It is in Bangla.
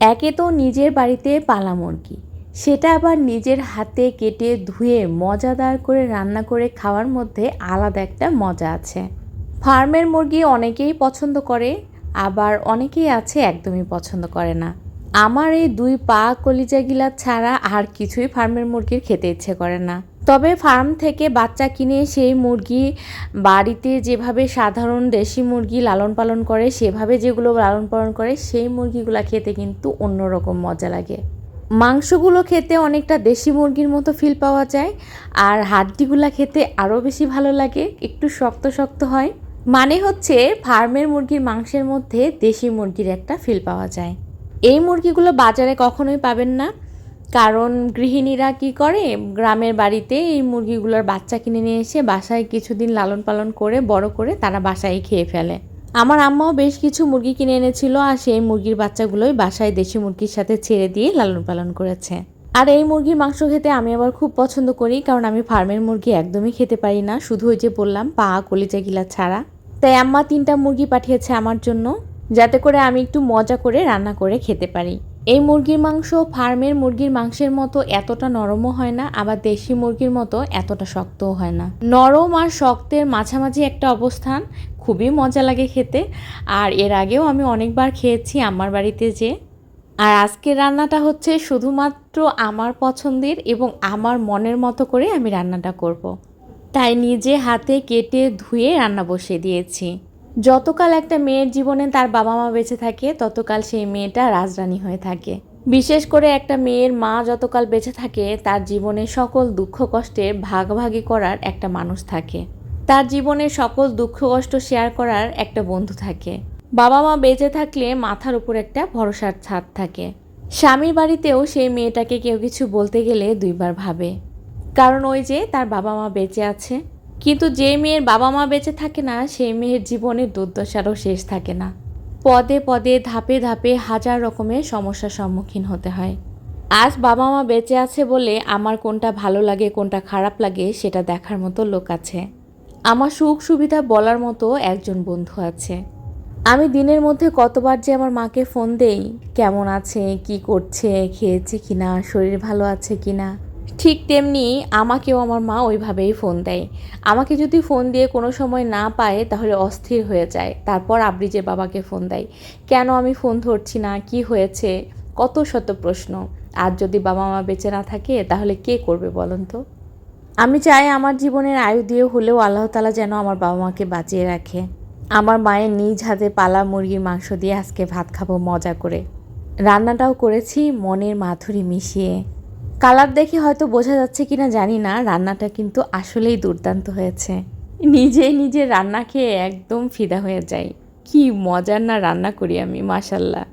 একে তো নিজের বাড়িতে পালা মুরগি সেটা আবার নিজের হাতে কেটে ধুয়ে মজাদার করে রান্না করে খাওয়ার মধ্যে আলাদা একটা মজা আছে। ফার্মের মুরগি অনেকেই পছন্দ করে, আবার অনেকেই আছে একদমই পছন্দ করে না। আমার এই দুই পা কলিজা গিলা ছাড়া আর কিছুই ফার্মের মুরগির খেতে ইচ্ছে করে না। তবে ফার্ম থেকে বাচ্চা কিনে সেই মুরগি বাড়িতে যেভাবে সাধারণ দেশি মুরগি লালন পালন করে, সেভাবে যেগুলো লালন পালন করে, সেই মুরগিগুলো খেতে কিন্তু অন্যরকম মজা লাগে। মাংসগুলো খেতে অনেকটা দেশি মুরগির মতো ফিল পাওয়া যায় আর হাড্ডিগুলো খেতে আরও বেশি ভালো লাগে, একটু শক্ত শক্ত হয়। মানে হচ্ছে ফার্মের মুরগির মাংসের মধ্যে দেশি মুরগির একটা ফিল পাওয়া যায়। এই মুরগিগুলো বাজারে কখনোই পাবেন না। কারণ গৃহিণীরা কি করে? গ্রামের বাড়িতে এই মুরগিগুলোর বাচ্চা কিনে নিয়ে এসে বাসায় কিছুদিন লালন পালন করে, বড় করে তারা বাসায় খেয়ে ফেলে। আমার আম্মাও বেশ কিছু মুরগি কিনে এনেছিল আর সেই মুরগির বাচ্চাগুলোই বাসায় দেশি মুরগির সাথে ছেড়ে দিয়ে লালন পালন করেছে। আর এই মুরগির মাংস খেতে আমি আবার খুব পছন্দ করি, কারণ আমি ফার্মের মুরগি একদমই খেতে পারি না। শুধু ওই যে বললাম, পা, কলিজা গিলা ছাড়া। তাই আম্মা তিনটা মুরগি পাঠিয়েছে আমার জন্য, যাতে করে আমি একটু মজা করে রান্না করে খেতে পারি। এই মুরগির মাংস ফার্মের মুরগির মাংসের মতো এতটা নরমও হয় না, আবার দেশি মুরগির মতো এতটা শক্তও হয় না। নরম আর শক্তের মাঝামাঝি একটা অবস্থান, খুবই মজা লাগে খেতে। আর এর আগেও আমি অনেকবার খেয়েছি আমার বাড়িতে যে। আর আজকের রান্নাটা হচ্ছে শুধুমাত্র আমার পছন্দের এবং আমার মনের মতো করে আমি রান্নাটা করব। তাই নিজে হাতে কেটে ধুয়ে রান্না বসিয়ে দিয়েছি। যতকাল একটা মেয়ের জীবনে তার বাবা মা বেঁচে থাকে, ততকাল সেই মেয়েটা রাজরানী হয়ে থাকে। বিশেষ করে একটা মেয়ের মা যতকাল বেঁচে থাকে, তার জীবনে সকল দুঃখ কষ্টে ভাগাভাগি করার একটা মানুষ থাকে। তার জীবনে সকল দুঃখ কষ্ট শেয়ার করার একটা বন্ধু থাকে। বাবা মা বেঁচে থাকলে মাথার উপর একটা ভরসার ছাদ থাকে। স্বামীর বাড়িতেও সেই মেয়েটাকে কেউ কিছু বলতে গেলে দুইবার ভাবে। কারণ ওই যে তার বাবা মা বেঁচে আছে। কিন্তু যে মেয়ের বাবা মা বেঁচে থাকে না, সেই মেয়ের জীবনে দুর্দশারও শেষ থাকে না। পদে পদে, ধাপে ধাপে হাজার রকমের সমস্যার সম্মুখীন হতে হয়। আজ বাবা মা বেঁচে আছে বলে আমার কোনটা ভালো লাগে, কোনটা খারাপ লাগে, সেটা দেখার মতো লোক আছে। আমার সুখ সুবিধা বলার মতো একজন বন্ধু আছে। আমি দিনের মধ্যে কতবার যে আমার মাকে ফোন দেই, কেমন আছে, কি করছে, খেয়েছে কিনা, শরীর ভালো আছে কিনা ঠিক তেমনি আমাকেও আমার মা ওইভাবেই ফোন দেয়। আমাকে যদি ফোন দিয়ে কোনো সময় না পায়, তাহলে অস্থির হয়ে যায়। তারপর আবরিজের বাবাকে ফোন দেয়, কেন আমি ফোন ধরছি না? কি হয়েছে? কত শত প্রশ্ন। আর যদি বাবা মা বেঁচে না থাকে, তাহলে কে করবে বলুন তো? আমি চাই আমার জীবনের আয়ু দিয়ে হলেও আল্লাহ তালা যেন আমার বাবা মাকে বাঁচিয়ে রাখে। আমার মায়ের নিজ হাতে পালা মুরগির মাংস দিয়ে আজকে ভাত খাব মজা করে। রান্নাটাও করেছি, মনের মাধুরী মিশিয়ে। কালার দেখে হয়তো বোঝা যাচ্ছে কিনা জানি না, রান্নাটা কিন্তু আসলেই দুর্দান্ত হয়েছে। নিজে নিজে রান্না খেয়ে একদম ফিদা হয়ে যাই। কি মজার না রান্না করি আমি মাসাল্লাহ